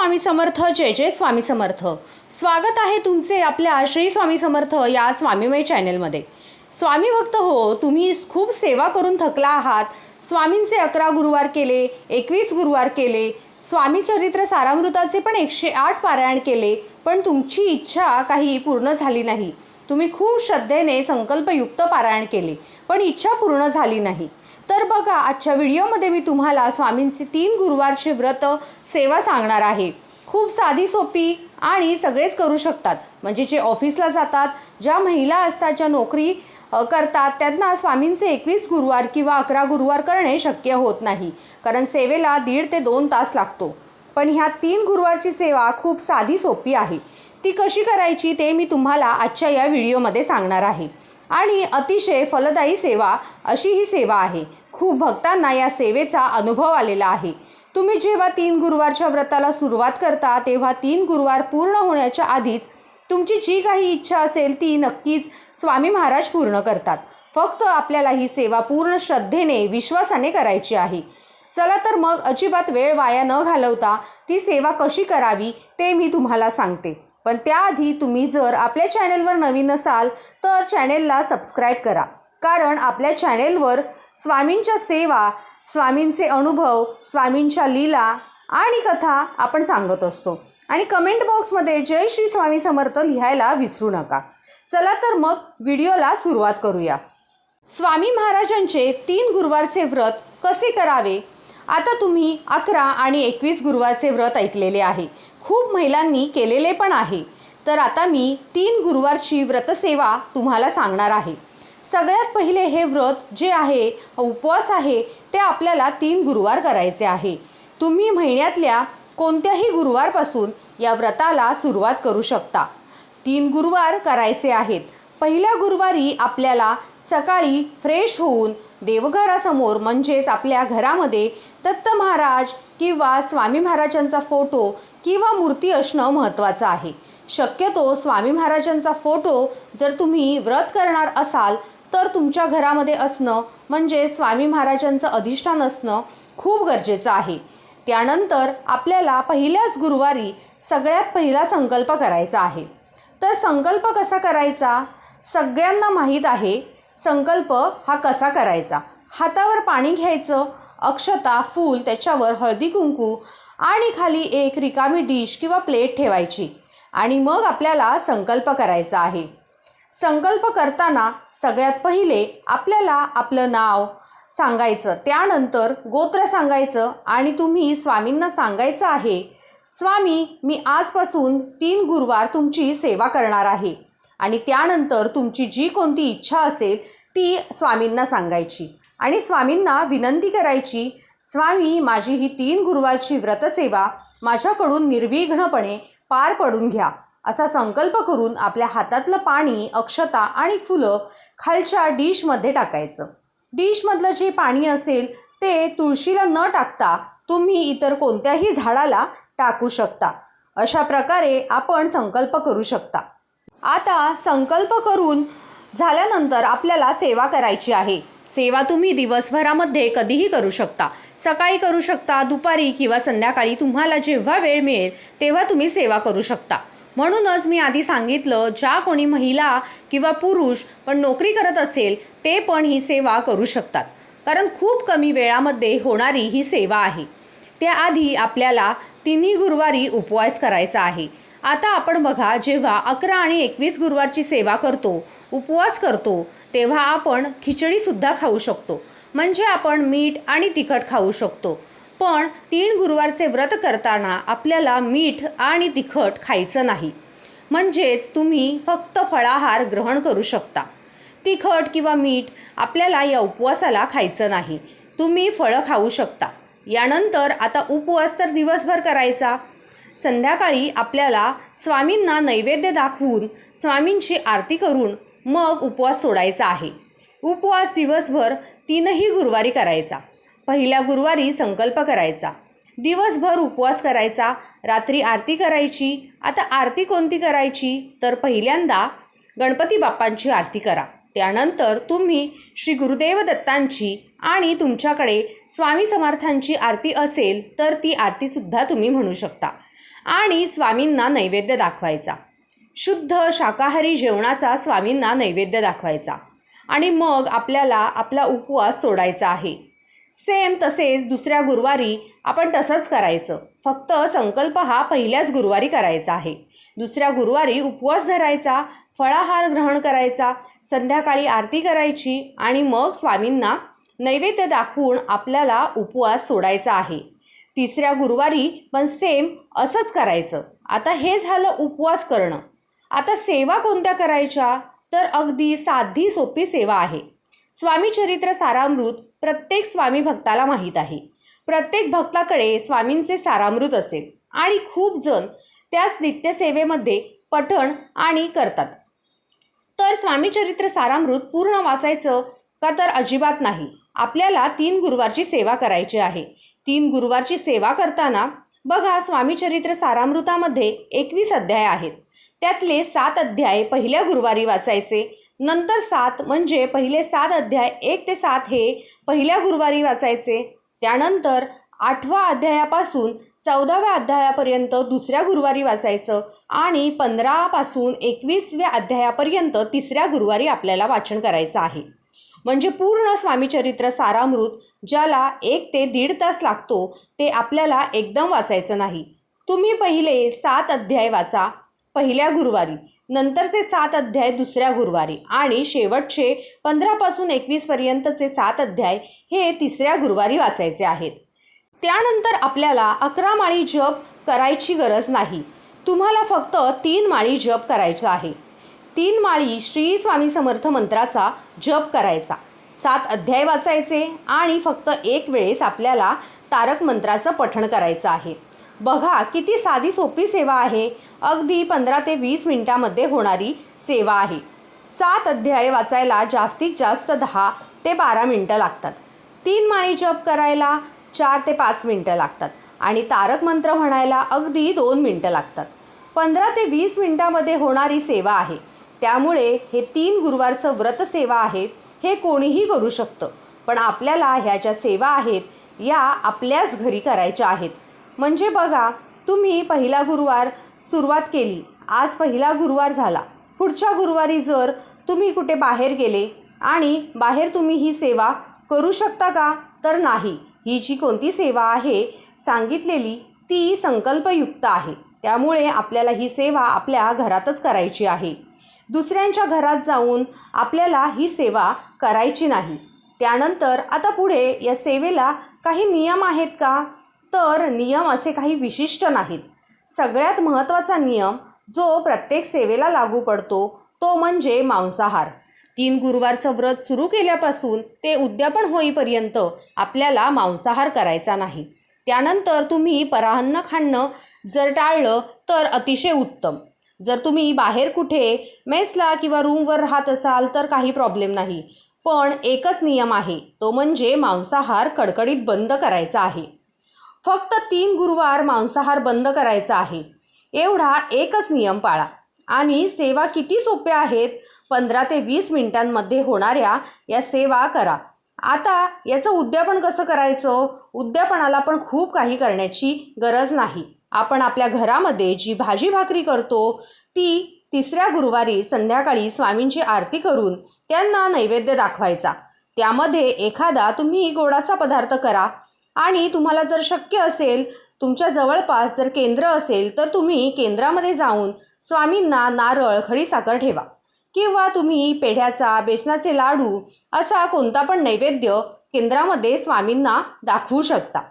स्वामी समर्थ जय जय स्वामी समर्थ. स्वागत आहे तुमचे आपल्या श्री स्वामी समर्थ या स्वामीमय चॅनलमध्ये. स्वामी भक्त हो तुम्ही खूप सेवा करून थकला आहात. स्वामींचे अकरा गुरुवार केले एकवीस गुरुवार केले स्वामी चरित्र सारामृताचे पण एकशे आठ पारायण केले पण तुमची इच्छा काही पूर्ण झाली नाही. तुम्ही खूप श्रद्धेने संकल्पयुक्त पारायण केले पण इच्छा पूर्ण झाली नाही. तर बघा आजच्या व्हिडिओमध्ये मी तुम्हाला स्वामींचे तीन गुरुवारचे व्रत सेवा सांगणार आहे. खूप साधी सोपी आणि सगळेच करू शकतात. म्हणजे जे ऑफिसला जातात ज्या महिला असतात ज्या नोकरी करतात त्यांना स्वामींचे एकवीस गुरुवार किंवा अकरा गुरुवार करणे शक्य होत नाही. कारण सेवेला दीड ते दोन तास लागतो. पण ह्या तीन गुरुवारची सेवा खूप साधी सोपी आहे. ती कशी करायची ते मी तुम्हाला आजच्या या व्हिडिओमध्ये सांगणार आहे. आणि अतिशय फलदायी सेवा अशी ही सेवा आहे. खूप भक्तांना या सेवेचा अनुभव आलेला आहे. तुम्ही जेव्हा तीन गुरुवारच्या व्रताला सुरुवात करता तेव्हा तीन गुरुवार पूर्ण होण्याच्या आधीच तुमची जी काही इच्छा असेल ती नक्कीच स्वामी महाराज पूर्ण करतात. फक्त आपल्याला ही सेवा पूर्ण श्रद्धेने विश्वासाने करायची आहे. चला तर मग अजिबात वेळ वाया न घालवता ती सेवा कशी करावी ते मी तुम्हाला सांगते. पण त्याआधी तुम्ही जर आपल्या चॅनेलवर नवीन असाल तर चॅनेलला सबस्क्राईब करा. कारण आपल्या चॅनेलवर स्वामींच्या सेवा स्वामींचे अनुभव स्वामींच्या लीला आणि कथा आपण सांगत असतो. आणि कमेंट बॉक्समध्ये जय श्री स्वामी समर्थ लिहायला विसरू नका. चला तर मग व्हिडिओला सुरुवात करूया. स्वामी महाराजांचे तीन गुरुवारचे व्रत कसे करावे? आता तुम्ही अकरा आणि एकवीस गुरुवारचे व्रत ऐकलेले आहे. खूप महिलांनी केलेले पण आहे. तर आता मी तीन गुरुवारची व्रतसेवा तुम्हाला सांगणार आहे. सगळ्यात पहिले हे व्रत जे आहे उपवास आहे ते आपल्याला तीन गुरुवार करायचे आहे. तुम्ही महिन्यातल्या कोणत्याही गुरुवारपासून या व्रताला सुरुवात करू शकता. तीन गुरुवार करायचे आहेत. पहिल्या गुरुवारी आपल्याला सकाळी फ्रेश होऊन देवघरासमोर म्हणजेच आपल्या घरामध्ये दत्त महाराज किंवा स्वामी महाराजांचा फोटो किंवा मूर्ती असणं महत्त्वाचं आहे. शक्यतो स्वामी महाराजांचा फोटो जर तुम्ही व्रत करणार असाल तर तुमच्या घरामध्ये असणं म्हणजे स्वामी महाराजांचं अधिष्ठान असणं खूप गरजेचं आहे. त्यानंतर आपल्याला पहिल्याच गुरुवारी सगळ्यात पहिला संकल्प करायचा आहे. तर संकल्प कसा करायचा? सगळ्यांना माहीत आहे संकल्प हा कसा करायचा? हातावर पाणी घ्यायचं अक्षता फूल त्याच्यावर हळदी कुंकू आणि खाली एक रिकामी डिश किंवा प्लेट ठेवायची आणि मग आपल्याला संकल्प करायचा आहे. संकल्प करताना सगळ्यात पहिले आपल्याला आपलं नाव सांगायचं त्यानंतर गोत्र सांगायचं आणि तुम्ही स्वामींना सांगायचं आहे स्वामी मी आजपासून तीन गुरुवार तुमची सेवा करणार आहे. आणि त्यानंतर तुमची जी कोणती इच्छा असेल ती स्वामींना सांगायची. आणि स्वामींना विनंती करायची स्वामी माझी ही तीन गुरुवारची व्रतसेवा माझ्याकडून निर्विघ्नपणे पार पडून घ्या. असा संकल्प करून आपल्या हातातलं पाणी अक्षता आणि फुलं खालच्या डिशमध्ये टाकायचं. डिशमधलं जे पाणी असेल ते तुळशीला न टाकता तुम्ही इतर कोणत्याही झाडाला टाकू शकता. अशा प्रकारे आपण संकल्प करू शकता. आता संकल्प करून झाल्यानंतर आपल्याला सेवा करायची आहे. सेवा तुम्ही दिवसभरामध्ये कधीही करू शकता. सकाळी करू शकता दुपारी किंवा संध्याकाळी तुम्हाला जेव्हा वेळ मिळेल तेव्हा तुम्ही सेवा करू शकता. म्हणूनच मी आधी सांगितलं ज्या कोणी महिला किंवा पुरुष पण नोकरी करत असेल ते पण ही सेवा करू शकतात. कारण खूप कमी वेळामध्ये होणारी ही सेवा आहे. त्याआधी आपल्याला तिन्ही गुरुवारी उपवास करायचा आहे. आता आपण बघा जेव्हा अकरा आणि एकवीस गुरुवारची सेवा करतो उपवास करतो तेव्हा आपण खिचडीसुद्धा खाऊ शकतो. म्हणजे आपण मीठ आणि तिखट खाऊ शकतो. पण तीन गुरुवारचे व्रत करताना आपल्याला मीठ आणि तिखट खायचं नाही. म्हणजेच तुम्ही फक्त फळाहार ग्रहण करू शकता. तिखट किंवा मीठ आपल्याला या उपवासाला खायचं नाही. तुम्ही फळं खाऊ शकता. यानंतर आता उपवास तर दिवसभर करायचा. संध्याकाळी आपल्याला स्वामींना नैवेद्य दाखवून स्वामींची आरती करून मग उपवास सोडायचा आहे. उपवास दिवसभर तीनही गुरुवारी करायचा. पहिल्या गुरुवारी संकल्प करायचा. दिवसभर उपवास करायचा. रात्री आरती करायची. आता आरती कोणती करायची? तर पहिल्यांदा गणपती बाप्पांची आरती करा. त्यानंतर तुम्ही श्री गुरुदेव दत्तांची आणि तुमच्याकडे स्वामी समर्थांची आरती असेल तर ती आरतीसुद्धा तुम्ही म्हणू शकता. आणि स्वामींना नैवेद्य दाखवायचा. शुद्ध शाकाहारी जेवणाचा स्वामींना नैवेद्य दाखवायचा. आणि मग आपल्याला आपला उपवास सोडायचा आहे. सेम तसेच दुसऱ्या गुरुवारी आपण तसंच करायचं. फक्त संकल्प हा पहिल्याच गुरुवारी करायचा आहे. दुसऱ्या गुरुवारी उपवास धरायचा फळाहार ग्रहण करायचा संध्याकाळी आरती करायची आणि मग स्वामींना नैवेद्य दाखवून आपल्याला उपवास सोडायचा आहे. तिसऱ्या गुरुवारी पण सेम असंच करायचं. आता हे झालं उपवास करणं. आता सेवा कोणत्या करायच्या? तर अगदी साधी सोपी सेवा आहे. स्वामी चरित्र सारामृत प्रत्येक स्वामी भक्ताला माहीत आहे. प्रत्येक भक्ताकडे स्वामींचे सारामृत असेल आणि खूप जण त्याच नित्यसेवेमध्ये पठण आणि करतात. तर स्वामीचरित्र सारामृत पूर्ण वाचायचं का तर अजिबात नाही. आपल्याला तीन गुरुवारची सेवा करायची आहे. तीन गुरुवारची सेवा करताना बघा स्वामीचरित्र सारामृतामध्ये एकवीस अध्याय आहेत. त्यातले सात अध्याय पहिल्या गुरुवारी वाचायचे. नंतर सात म्हणजे पहिले सात अध्याय एक ते सात हे पहिल्या गुरुवारी वाचायचे. त्यानंतर आठवा अध्यायापासून चौदाव्या अध्यायापर्यंत दुसऱ्या गुरुवारी वाचायचं आणि पंधरापासून एकवीसव्या अध्यायापर्यंत तिसऱ्या गुरुवारी आपल्याला वाचन करायचं आहे. म्हणजे पूर्ण स्वामीचरित्र सारामृत ज्याला एक ते दीड तास लागतो ते आपल्याला एकदम वाचायचं नाही. तुम्ही पहिले सात अध्याय वाचा पहिल्या गुरुवारी नंतरचे सात अध्याय दुसऱ्या गुरुवारी आणि शेवटचे पंधरापासून एकवीसपर्यंतचे सात अध्याय हे तिसऱ्या गुरुवारी वाचायचे आहेत. त्यानंतर आपल्याला अकरा माळी जप करायची गरज नाही. तुम्हाला फक्त तीन माळी जप करायचा आहे. तीन माळी श्री स्वामी समर्थ मंत्राचा जप करायचा. सात अध्याय वाचायचे आणि फक्त एक वेळेस आपल्याला तारक मंत्राचं पठण करायचं आहे. बघा किती साधी सोपी सेवा आहे. अगदी पंधरा ते वीस मिनटामध्ये होणारी सेवा आहे. सात अध्याय वाचायला जास्तीत जास्त दहा ते बारा मिनटं लागतात. तीन माळी जप करायला चार ते पाच मिनटं लागतात आणि तारक मंत्र म्हणायला अगदी दोन मिनटं लागतात. पंधरा ते वीस मिनटामध्ये होणारी सेवा आहे. त्यामुळे हे तीन गुरुवारचं व्रतसेवा आहे हे कोणीही करू शकतं. पण आपल्याला ह्या ज्या सेवा आहेत या आपल्याच घरी करायच्या आहेत. म्हणजे बघा तुम्ही पहिला गुरुवार सुरुवात केली आज पहिला गुरुवार झाला. पुढच्या गुरुवारी जर तुम्ही कुठे बाहेर गेले आणि बाहेर तुम्ही ही सेवा करू शकता का? तर नाही. ही जी कोणती सेवा आहे सांगितलेली ती संकल्पयुक्त आहे. त्यामुळे आपल्याला ही सेवा आपल्या घरातच करायची आहे. दुसऱ्यांच्या घरात जाऊन आपल्याला ही सेवा करायची नाही. त्यानंतर आता पुढे या सेवेला काही नियम आहेत का? तर नियम असे काही विशिष्ट नाहीत. सगळ्यात महत्त्वाचा नियम जो प्रत्येक सेवेला लागू पडतो तो म्हणजे मांसाहार. तीन गुरुवारचं व्रत सुरू केल्यापासून ते उद्यापन होईपर्यंत आपल्याला मांसाहार करायचा नाही. त्यानंतर तुम्ही पराहन्न खाणं जर टाळलं तर अतिशय उत्तम. जर तुम्ही बाहेर कुठे मेसला किंवा रूमवर राहत असाल तर काही प्रॉब्लेम नाही. पण एकच नियम आहे तो म्हणजे मांसाहार कडकडीत बंद करायचा आहे. फक्त तीन गुरुवार मांसाहार बंद करायचा आहे. एवढा एकच नियम पाळा. आणि सेवा किती सोप्या आहेत पंधरा ते वीस मिनिटांमध्ये होणाऱ्या या सेवा करा. आता याचं उद्यापन कसं करायचं? उद्यापनाला पण खूप काही करण्याची गरज नाही. आपण आपल्या घरामध्ये जी भाजी भाकरी करतो ती तिसऱ्या गुरुवारी संध्याकाळी स्वामींची आरती करून त्यांना नैवेद्य दाखवायचा. त्यामध्ये एखादा तुम्ही गोडाचा पदार्थ करा आणि तुम्हाला जर शक्य असेल तुमच्या जवळपास जर केंद्र असेल तर तुम्ही केंद्रामध्ये जाऊन स्वामींना नारळ खडीसाखर ठेवा. किंवा तुम्ही पेढ्याचा बेसनाचे लाडू असा कोणता पण नैवेद्य केंद्रामध्ये स्वामींना दाखवू शकता.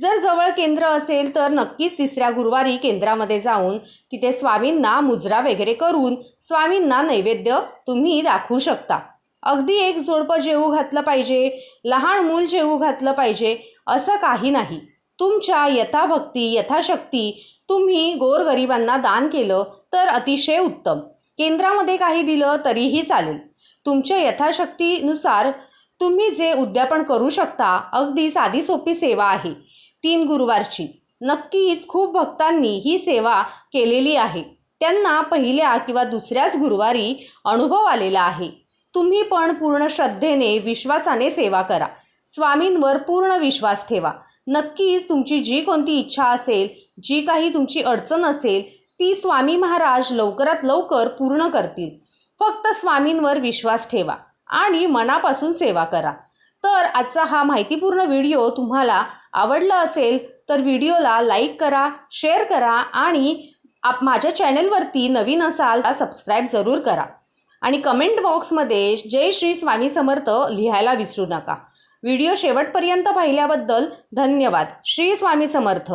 जर जवळ केंद्र असेल तर नक्कीच तिसऱ्या गुरुवारी केंद्रामध्ये जाऊन तिथे स्वामींना मुजरा वगैरे करून स्वामींना नैवेद्य तुम्ही दाखवू शकता. अगदी एक जोडपं जेवू घातलं पाहिजे लहान मूल जेवू घातलं पाहिजे असं काही नाही. तुमच्या यथाभक्ती यथाशक्ती तुम्ही गोरगरिबांना दान केलं तर अतिशय उत्तम. केंद्रामध्ये काही दिलं तरीही चालेल. तुमच्या यथाशक्तीनुसार तुम्ही जे उद्यापन करू शकता अगदी साधी सोपी सेवा आहे. तीन गुरुवारची. नक्कीच खूप भक्तांनी ही सेवा केलेली आहे. त्यांना पहिल्या किंवा दुसऱ्याच गुरुवारी अनुभव आलेला आहे. तुम्ही पण पूर्ण श्रद्धेने विश्वासाने सेवा करा. स्वामींवर पूर्ण विश्वास ठेवा. नक्कीच तुमची जी कोणती इच्छा असेल जी काही तुमची अडचण असेल ती स्वामी महाराज लवकरात लवकर पूर्ण करतील. फक्त स्वामींवर विश्वास ठेवा आणि मनापासून सेवा करा. तर आजचा हा माहितीपूर्ण व्हिडिओ तुम्हाला आवडलं असेल तर व्हिडिओला लाईक करा शेअर करा आणि आप माझ्या चॅनलवरती नवीन असाल तर सबस्क्राईब जरूर करा. आणि कमेंट बॉक्समध्ये जय श्री स्वामी समर्थ लिहायला विसरू नका. व्हिडिओ शेवटपर्यंत पाहिल्याबद्दल धन्यवाद. श्री स्वामी समर्थ.